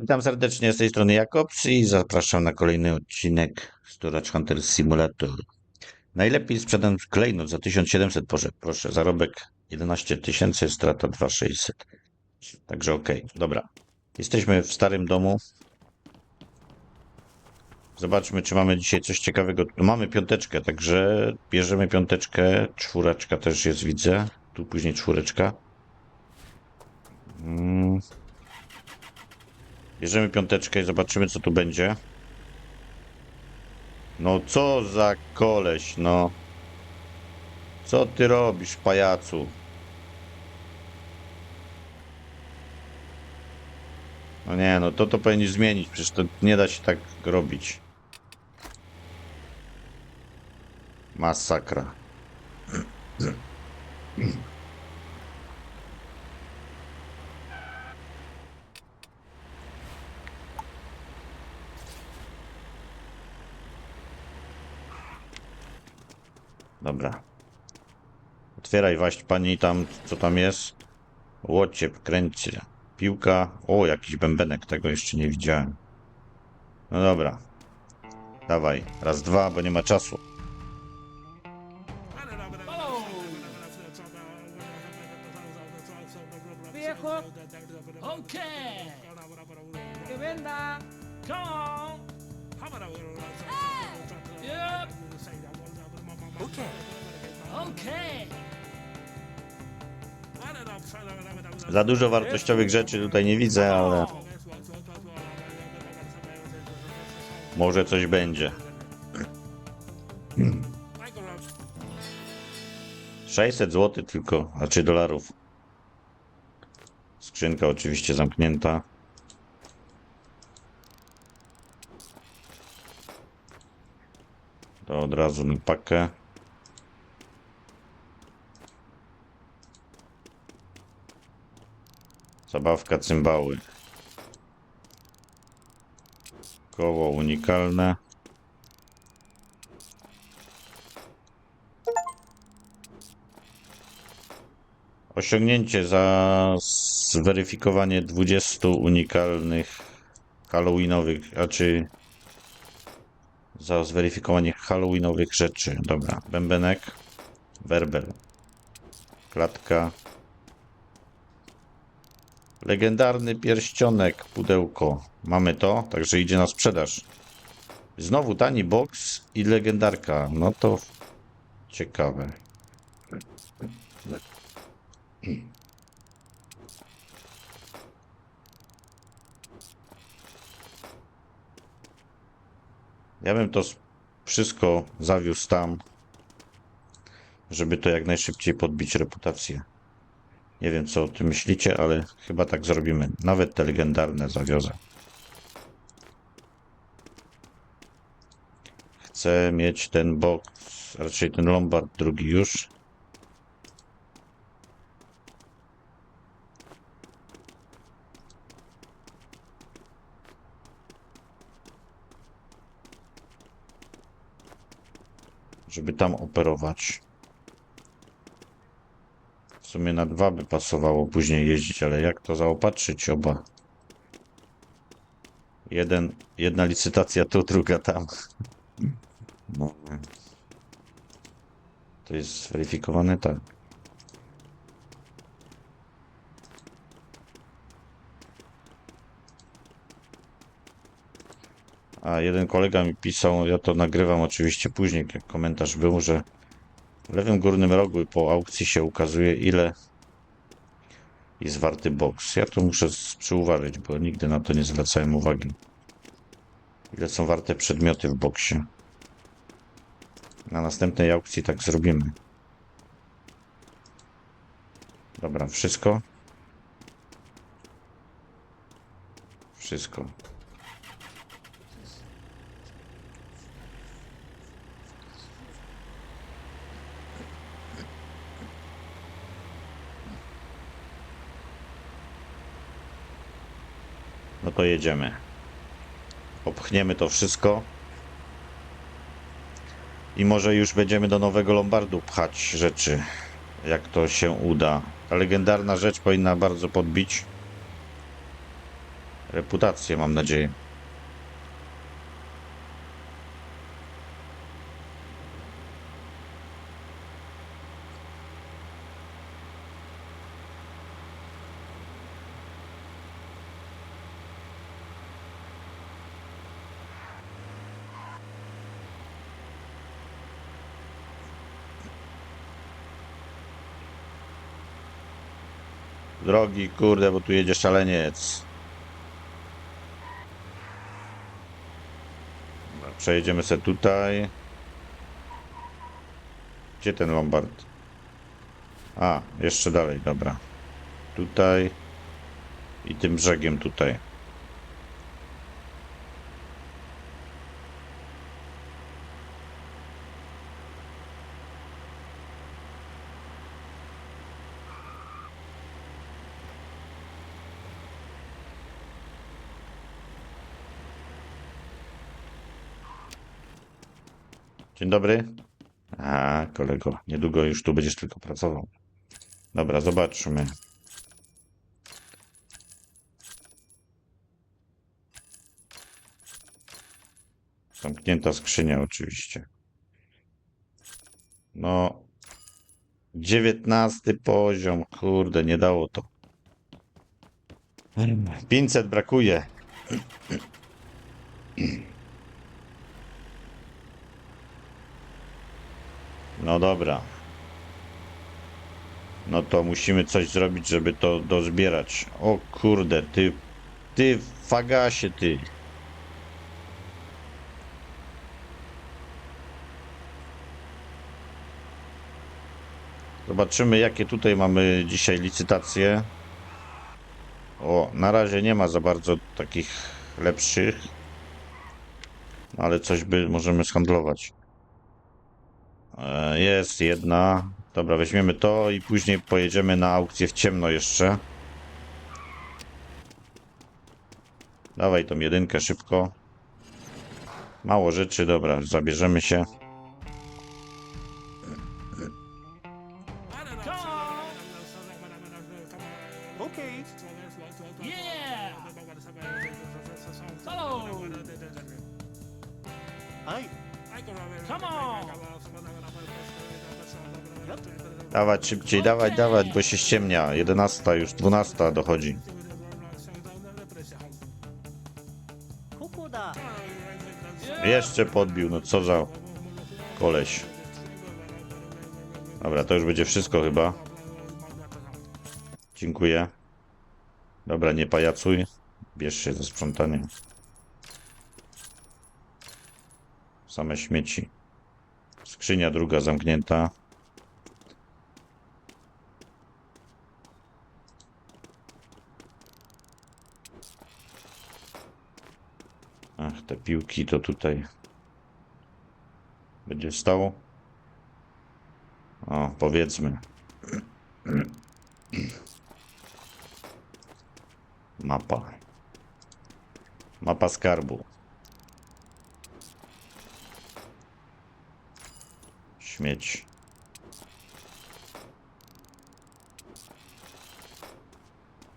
Witam serdecznie z tej strony Jakobs i zapraszam na kolejny odcinek Storage Hunter Simulator. Najlepiej sprzedam klejnot za 1700, proszę, proszę, zarobek 11 tysięcy, strata 2600. Także okej, dobra. Jesteśmy w starym domu. Zobaczmy, czy mamy dzisiaj coś ciekawego. Tu mamy piąteczkę, także bierzemy piąteczkę. Czwóreczka też jest, widzę. Tu później czwóreczka. Mm. Bierzemy piąteczkę i zobaczymy, co tu będzie. No co za koleś, no. Co ty robisz, pajacu? No nie, no to to powinniś zmienić, przecież to nie da się tak robić. Masakra. Dobra. Otwieraj waść pani tam, co tam jest. Łocie, kręcie. Piłka. O, jakiś bębenek, tego jeszcze nie widziałem. No dobra. Dawaj, raz, dwa, bo nie ma czasu. Dużo wartościowych rzeczy tutaj nie widzę, ale może coś będzie. 600 zł tylko, a czy dolarów. Skrzynka oczywiście zamknięta. To od razu na pakę. Zabawka cymbały. Koło unikalne. Osiągnięcie za zweryfikowanie 20 unikalnych halloweenowych, a czy za zweryfikowanie halloweenowych rzeczy. Dobra, bębenek, werbel, klatka, legendarny pierścionek, pudełko. Mamy to, także idzie na sprzedaż. Znowu tani box i legendarka. No to ciekawe. Ja bym to wszystko zawiózł tam, żeby to jak najszybciej podbić reputację. Nie wiem, co o tym myślicie, ale chyba tak zrobimy. Nawet te legendarne zawiozę. Chcę mieć ten box, raczej ten lombard drugi już. Żeby tam operować. W sumie na dwa by pasowało później jeździć, ale jak to zaopatrzyć oba? Jeden, jedna licytacja tu, druga tam. No. To jest zweryfikowane? Tak. A jeden kolega mi pisał, ja to nagrywam oczywiście później, jak komentarz był, że w lewym górnym rogu po aukcji się ukazuje ile jest warty box. Ja to muszę przyuważyć, bo nigdy na to nie zwracałem uwagi. Ile są warte przedmioty w boksie. Na następnej aukcji tak zrobimy. Dobra, wszystko? Wszystko. No to jedziemy. Opchniemy to wszystko. I może już będziemy do nowego Lombardu pchać rzeczy. Jak to się uda. Ta legendarna rzecz powinna bardzo podbić. reputację, mam nadzieję. Drogi, kurde, bo tu jedzie szaleniec. Dobra, Przejedziemy sobie tutaj. Gdzie ten Lombard? A, jeszcze dalej, dobra. Tutaj. I tym brzegiem tutaj. Dobry. A, kolego, niedługo już tu będziesz tylko pracował. Dobra, zobaczmy. Zamknięta skrzynia oczywiście. No. Dziewiętnasty poziom. Kurde, nie dało to. 500 brakuje. No dobra. No to musimy coś zrobić, żeby to dozbierać. O kurde, ty, ty fagasie, ty. Zobaczymy, jakie tutaj mamy dzisiaj licytacje. O, na razie nie ma za bardzo takich lepszych. No, Ale coś by możemy skandlować. E, Jest jedna. Dobra, weźmiemy to i później pojedziemy na aukcję w ciemno jeszcze. Dawaj tą jedynkę szybko. Mało rzeczy, dobra, zabierzemy się. Dawać szybciej, dawać, dawać, bo się ściemnia. 11 już, 12 dochodzi. Jeszcze podbił, no co za koleś. Dobra, to już będzie wszystko chyba. Dziękuję. Dobra, nie pajacuj. Bierz się ze sprzątaniem. Same śmieci. Skrzynia druga zamknięta. Piłki to tutaj będzie stało. O, powiedzmy. Mapa. Mapa skarbu. Śmieć.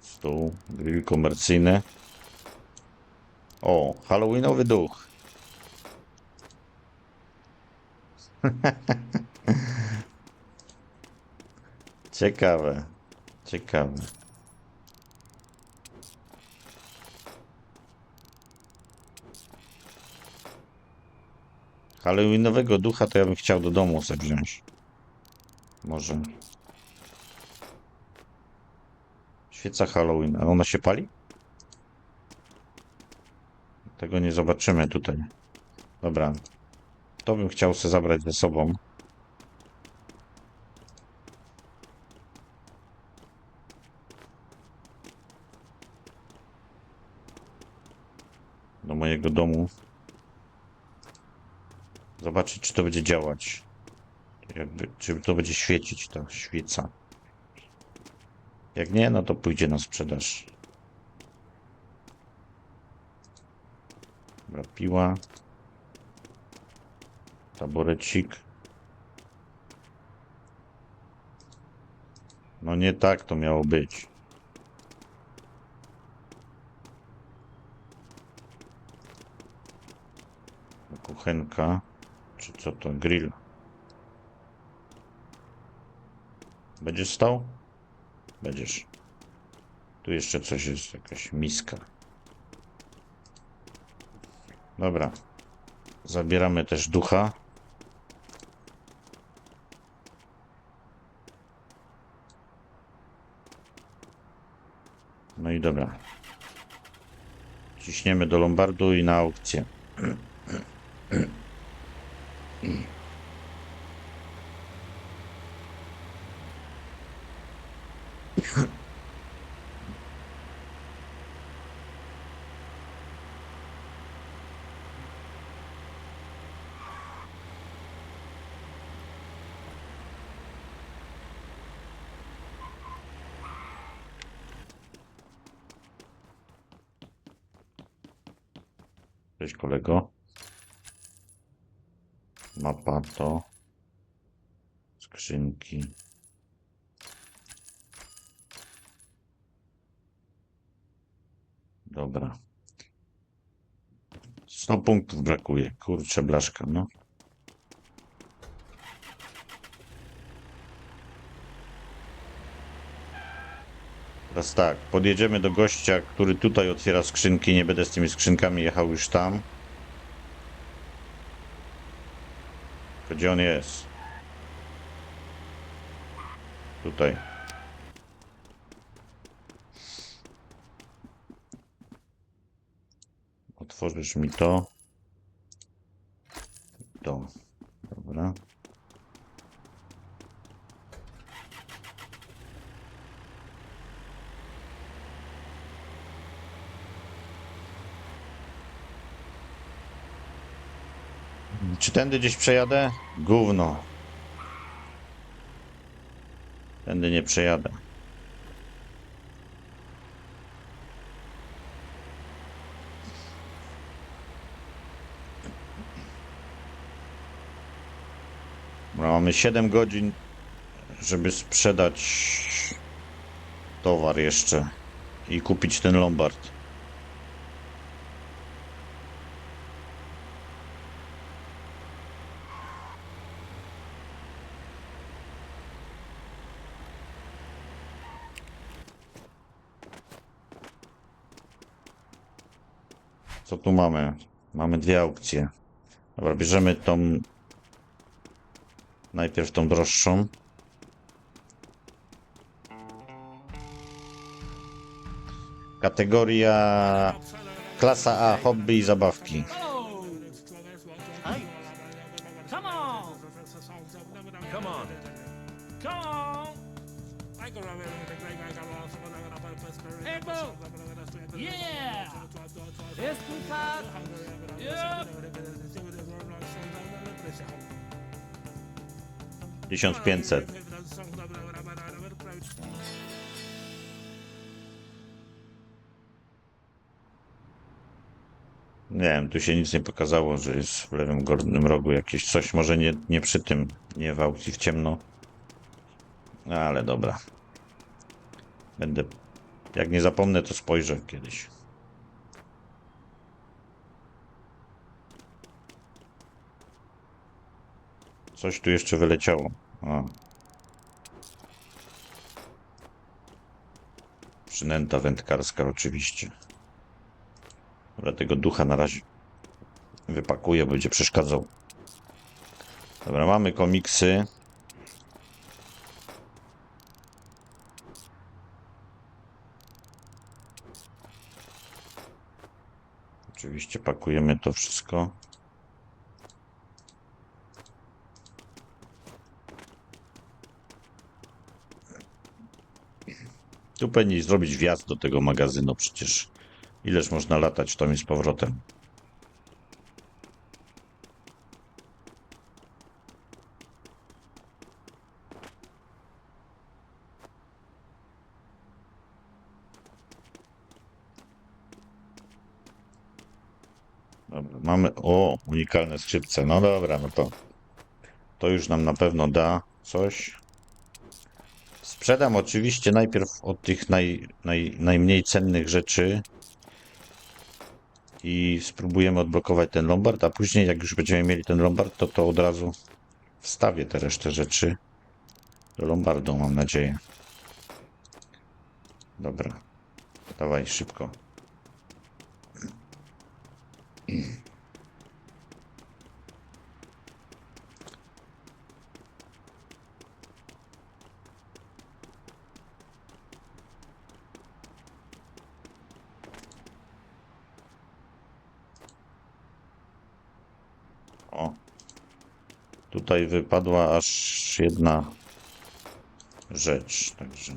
Stół, grill komercyjny. O, halloweenowy duch. Ciekawe. Ciekawe. Halloweenowego ducha to ja bym chciał do domu sobie wziąć. Może. Świeca Halloween. A ona się pali? Tego nie zobaczymy tutaj. Dobra. To bym chciał sobie zabrać ze sobą. Do mojego domu. Zobaczyć, czy to będzie działać. Jakby, czy to będzie świecić ta świeca. Jak nie, no to pójdzie na sprzedaż. Kropiła. Taborecik. No nie tak to miało być. Kuchenka. Czy co to? Grill. Będziesz stał? Będziesz. Tu jeszcze coś jest, jakaś miska. Dobra. Zabieramy też ducha. No i dobra. Ciśniemy do Lombardu i na aukcję. Cześć kolego. Mapa to. Skrzynki. Dobra. 100 punktów brakuje. Kurczę blaszka, no. Teraz tak, podjedziemy do gościa, który tutaj otwiera skrzynki. Nie będę z tymi skrzynkami jechał już tam. Gdzie on jest? Tutaj. Otworzysz mi. To. Dobra. Czy tędy gdzieś przejadę? Gówno. Tędy nie przejadę. Mamy 7 godzin, żeby sprzedać towar jeszcze i kupić ten Lombard. Co tu mamy? Mamy dwie aukcje. Dobra, bierzemy tą. Najpierw tą droższą. Kategoria klasa A, hobby i zabawki. 1500. Nie wiem, tu się nic nie pokazało, że jest w lewym górnym rogu jakieś coś. Może nie, nie przy tym, nie w aukcji w ciemno. Ale dobra. Będę. Jak nie zapomnę, to spojrzę kiedyś. Coś tu jeszcze wyleciało. A. Przynęta wędkarska oczywiście. Dobra, tego ducha na razie wypakuję, będzie przeszkadzał. Dobra, mamy komiksy. Oczywiście pakujemy to wszystko. Tu powinni zrobić wjazd do tego magazynu przecież. Ileż można latać tam i z powrotem. Dobra, mamy. O, unikalne skrzypce. No dobra, no to. To już nam na pewno da coś. Sprzedam oczywiście najpierw od tych naj, naj, najmniej cennych rzeczy. i spróbujemy odblokować ten lombard, a później jak już będziemy mieli ten lombard, to to od razu wstawię te resztę rzeczy do lombardu, mam nadzieję. Dobra. Dawaj, szybko. O. Tutaj wypadła aż jedna rzecz, także.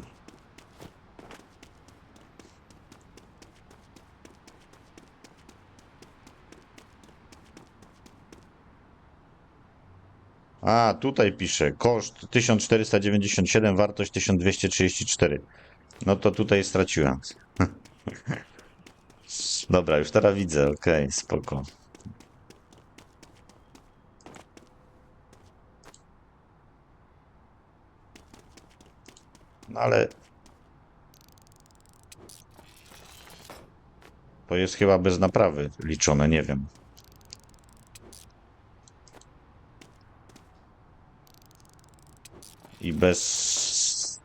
A, tutaj pisze koszt 1497, wartość 1234. No to tutaj straciłem. Dobra, już teraz widzę, okej, spoko. No ale. To jest chyba bez naprawy liczone, nie wiem. I bez.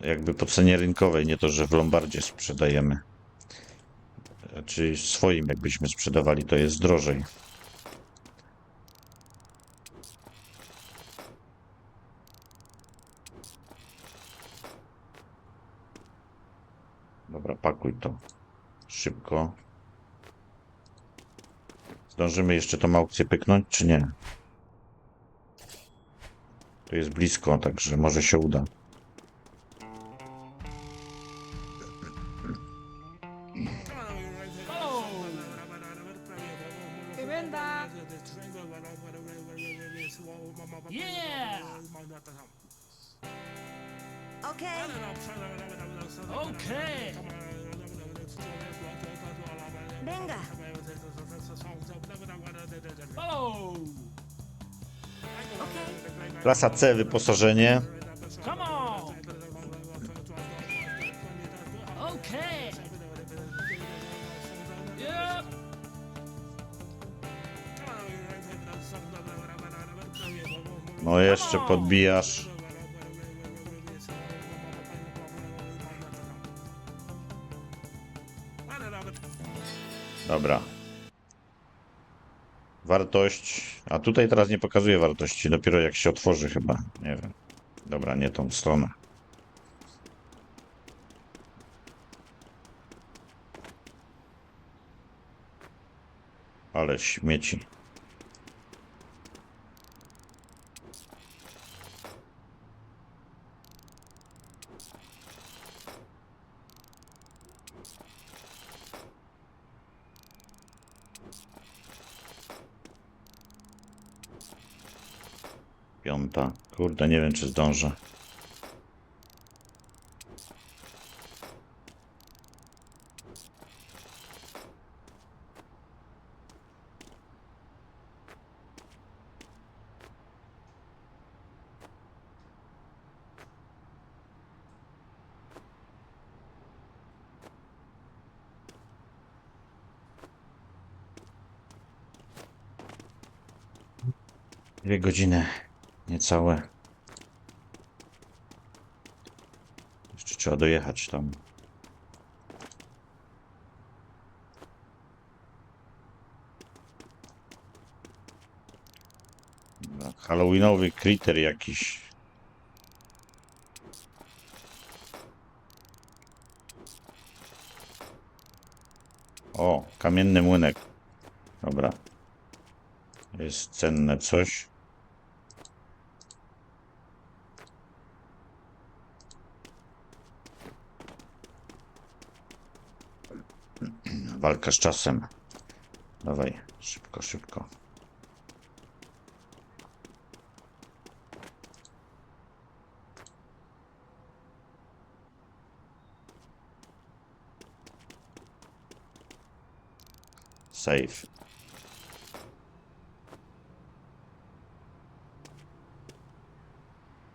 Jakby po cenie rynkowej, nie to, że w Lombardzie sprzedajemy. Czy swoim, jakbyśmy sprzedawali, to jest drożej. Dobra, pakuj to. Szybko. Zdążymy jeszcze tą aukcję pyknąć, czy nie? To jest blisko, także może się uda. Yeah. Okay. Okay. Venga. Follow. Okay. Klasa C, wyposażenie. Come on. Okay. Yep. No jeszcze podbijasz. Dobra. Wartość. A tutaj teraz nie pokazuje wartości. Dopiero jak się otworzy chyba. Nie wiem. Dobra, nie tą stronę. Ale śmieci. Kurde, nie wiem czy zdążę. Dwie godziny. Niecałe. Jeszcze trzeba dojechać tam. Halloweenowy critter jakiś. O, kamienny młynek. Dobra. Jest cenne coś. Walka z czasem. Dawaj, szybko, szybko. Save.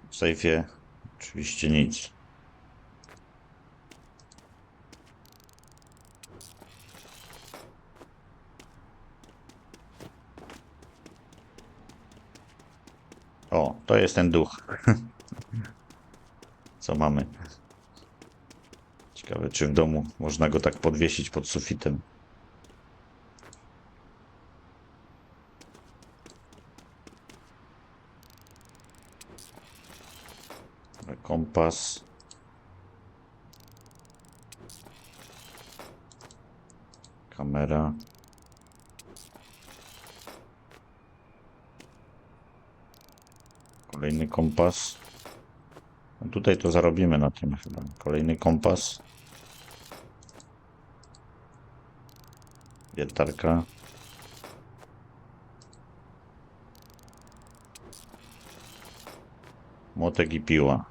W sejfie oczywiście nic. O, to jest ten duch. Co mamy? Ciekawe, czy w domu można go tak podwiesić pod sufitem. Kompas. Kamera. Kolejny kompas. No tutaj to zarobimy na tym chyba. Kolejny kompas. Wiertarka. Młotek i piła.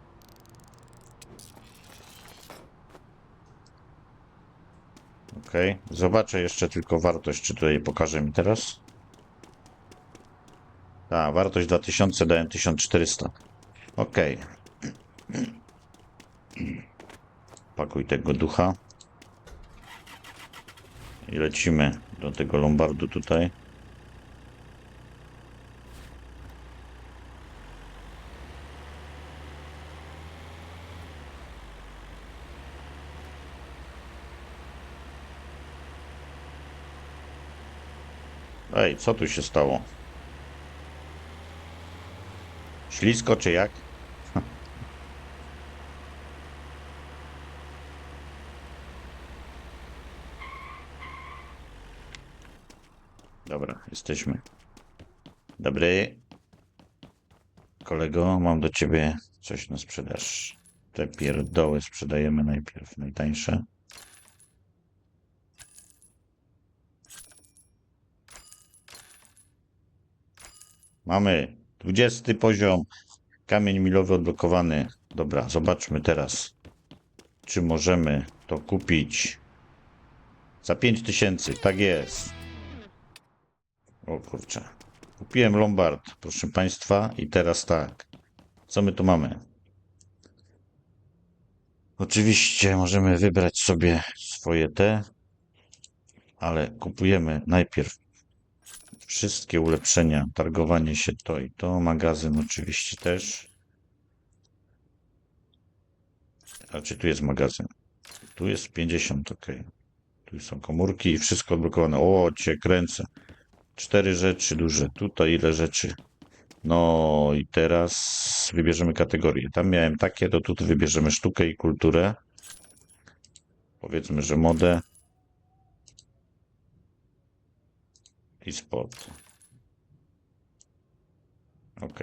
Ok. Zobaczę jeszcze tylko wartość, czy tutaj pokaże mi teraz. Tak, wartość 2000 dałem 1400. Ok. Pakuj tego ducha. I lecimy do tego lombardu tutaj. Ej, co tu się stało? Ślisko czy jak? Dobra, jesteśmy. Dobry. Kolego, mam do ciebie coś na sprzedaż. Te pierdoły sprzedajemy najpierw, najtańsze. Mamy 20 poziom. Kamień milowy odblokowany. Dobra, zobaczmy teraz, czy możemy to kupić za 5000. Tak jest. O kurczę. Kupiłem Lombard, proszę Państwa, i teraz tak. Co my tu mamy? Oczywiście możemy wybrać sobie swoje te, ale kupujemy najpierw wszystkie ulepszenia, targowanie się to i to, magazyn oczywiście też. A czy tu jest magazyn? Tu jest 50, ok. Tu są komórki i wszystko odblokowane. O, cię kręcę. Cztery rzeczy duże. Tutaj ile rzeczy. No i teraz wybierzemy kategorię. Tam miałem takie, to tu wybierzemy sztukę i kulturę. Powiedzmy, że modę. I sport. Ok.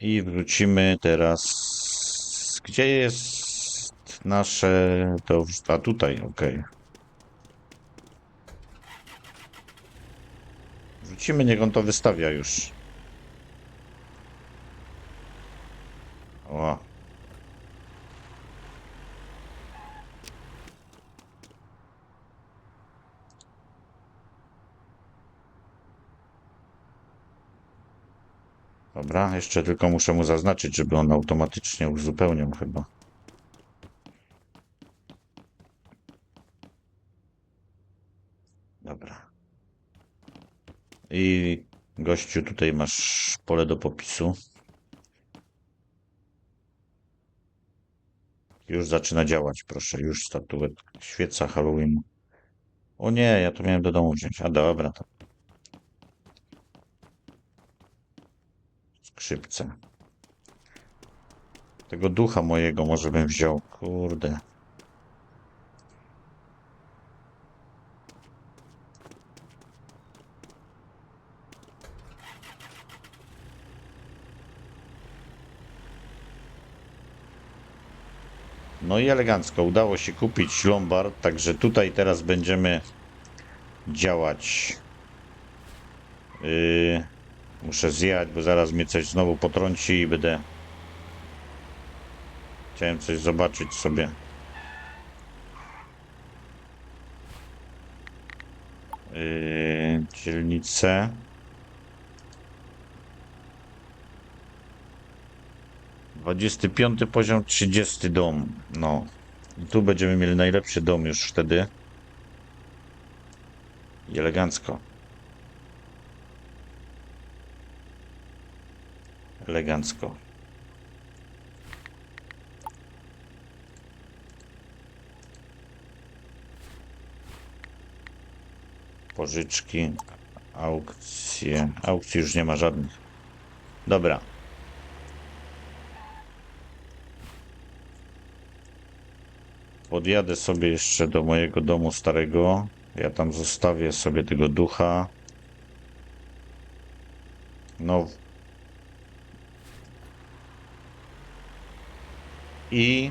I wrócimy teraz. Gdzie jest nasze. To. A tutaj, ok. Wrócimy, niech on to wystawia już. O. Dobra, jeszcze tylko muszę mu zaznaczyć, żeby on automatycznie uzupełniał chyba. Dobra. I gościu, tutaj masz pole do popisu. Już zaczyna działać, proszę, już statuet, świeca Halloween. O nie, ja to miałem do domu wziąć. A dobra, to Tego ducha mojego może bym wziął. Kurde. No i elegancko. Udało się kupić Lombard, także tutaj teraz będziemy działać. Yy, muszę zjechać, bo zaraz mnie coś znowu potrąci i będę... Chciałem coś zobaczyć sobie. Yy. Dwudziesty piąty poziom, trzydziesty dom. No. I tu będziemy mieli najlepszy dom już wtedy. I elegancko. Elegancko. Pożyczki, aukcje. Aukcji już nie ma żadnych. Dobra. Podjadę sobie jeszcze do mojego domu starego. Ja tam zostawię sobie tego ducha. No. I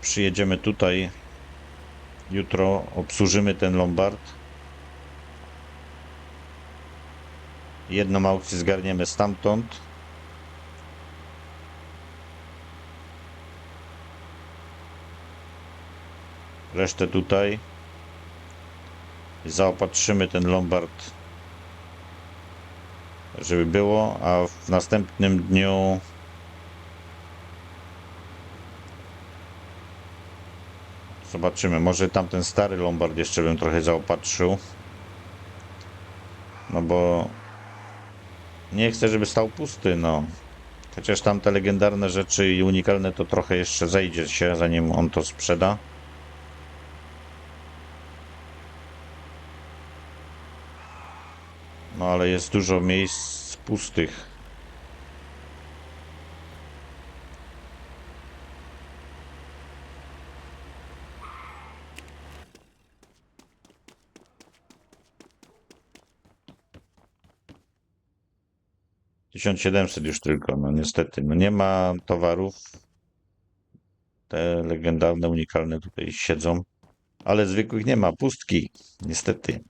przyjedziemy tutaj jutro, obsłużymy ten lombard. Jedną aukcję zgarniemy stamtąd. Resztę tutaj. Zaopatrzymy ten lombard, żeby było, a w następnym dniu zobaczymy. Może tamten stary lombard jeszcze bym trochę zaopatrzył. No bo nie chcę, żeby stał pusty, no. Chociaż tam te legendarne rzeczy i unikalne to trochę jeszcze zejdzie się, zanim on to sprzeda. No ale jest dużo miejsc pustych. Tysiąc siedemset już tylko, no niestety. No nie ma towarów. Te legendarne, unikalne tutaj siedzą. Ale zwykłych nie ma, pustki. Niestety.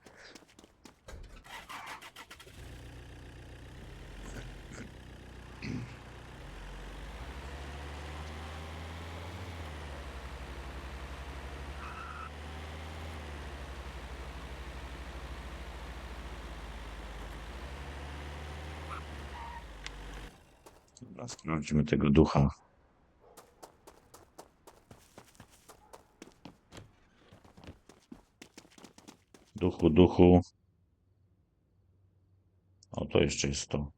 Dobra, sprawdźmy tego ducha. Duchu, duchu. O, to jeszcze jest to.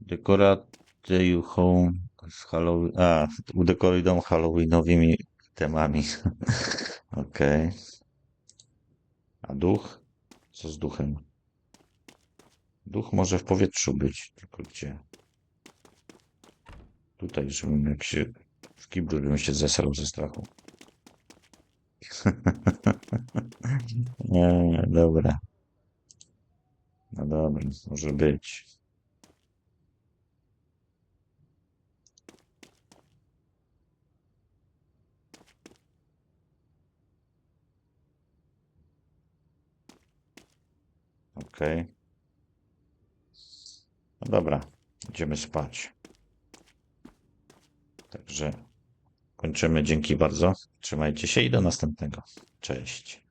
Dekoracje home z Halloween. A, udekoruj dom Halloweenowymi temami. Okej. A duch? Co z duchem? Duch może w powietrzu być, tylko gdzie? Tutaj, żebym jak się w kiblu, żebym się zesrał ze strachu. Nie, dobra. No dobra, może być. Okej. No dobra, idziemy spać. Także kończymy. Dzięki bardzo. Trzymajcie się i do następnego. Cześć.